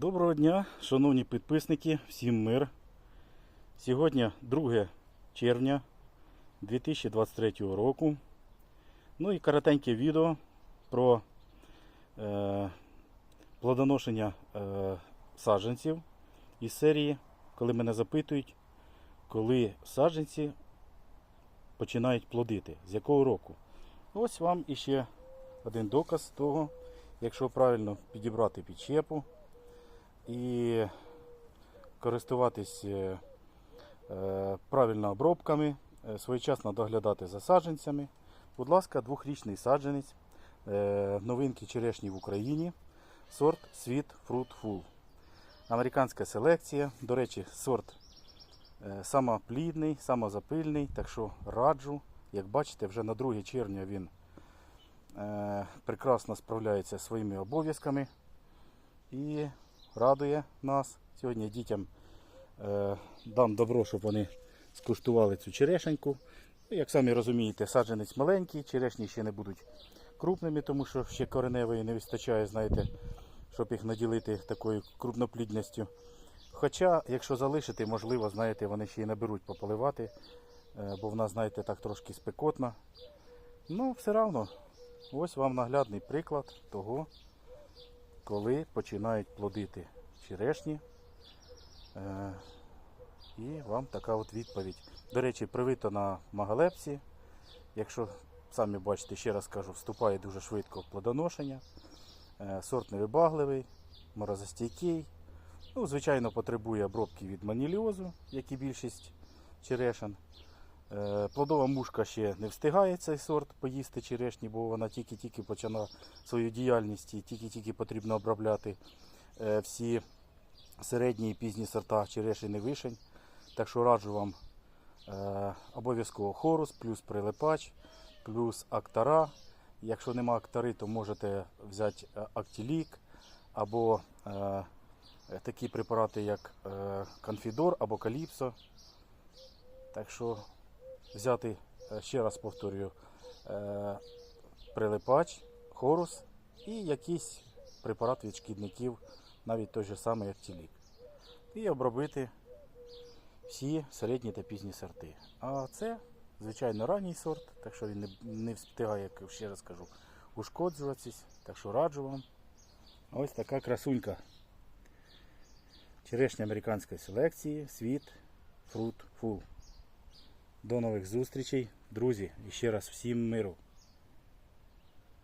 Доброго дня, шановні підписники, всім мир. Сьогодні 2 червня 2023 року. Ну і коротеньке відео про е, плодоношення е, саджанців із серії, коли мене запитують, коли саджанці починають плодити, з якого року. Ось вам іще один доказ того, якщо правильно підібрати підчепу і користуватись е, е, правильно обробками, е, своєчасно доглядати за саджанцями. Будь ласка, двохрічний саджанець, новинки черешні в Україні, сорт Sweet Fruit Full. Американська селекція. До речі, сорт самоплідний, самозапильний, так що раджу. Як бачите, вже на 2 червня він прекрасно справляється своїми обов'язками і радує нас. Сьогодні дітям е, дам добро, щоб вони скуштували цю черешеньку. Ну, Як самі розумієте, саджанець маленький, черешні ще не будуть крупними, тому що ще кореневої не вистачає, знаєте, щоб їх наділити такою крупноплідністю. Хоча, якщо залишити, можливо, знаєте, вони ще й наберуть пополивати, е, бо в нас, знаєте, так трошки спекотно. Ну, все одно, ось вам наглядний приклад того, коли починають плодити черешні. Е, І вам така от відповідь. До речі, привито на магалепсі. Якщо самі бачите, ще раз кажу, вступає дуже швидко в плодоношення. Е, Сорт невибагливий, морозостійкий. Ну, звичайно, потребує обробки від маніліозу, як і більшість черешин. Е, Плодова мушка ще не встигає цей сорт поїсти черешні, бо вона тільки-тільки почала свою діяльність і тільки-тільки потрібно обробляти е, всі середні і пізні сорта черешин і вишень. Так що раджу вам е, обов'язково хорус, плюс прилипач, плюс актара. Якщо нема актари, то можете взяти актілік або такі препарати, як конфідор або каліпсо. Так що взяти, е, ще раз повторюю, е, прилипач, хорус і якийсь препарат від шкідників, навіть той же самий актілік. І обробити всі середні та пізні сорти. А це, звичайно, ранній сорт, так що він не встигає, як ще раз кажу, ушкоджуватись. Так що раджу вам. Ось така красунька. Черешня американської селекції, світ, фрут, фул. До нових зустрічей, друзі, і ще раз всім миру.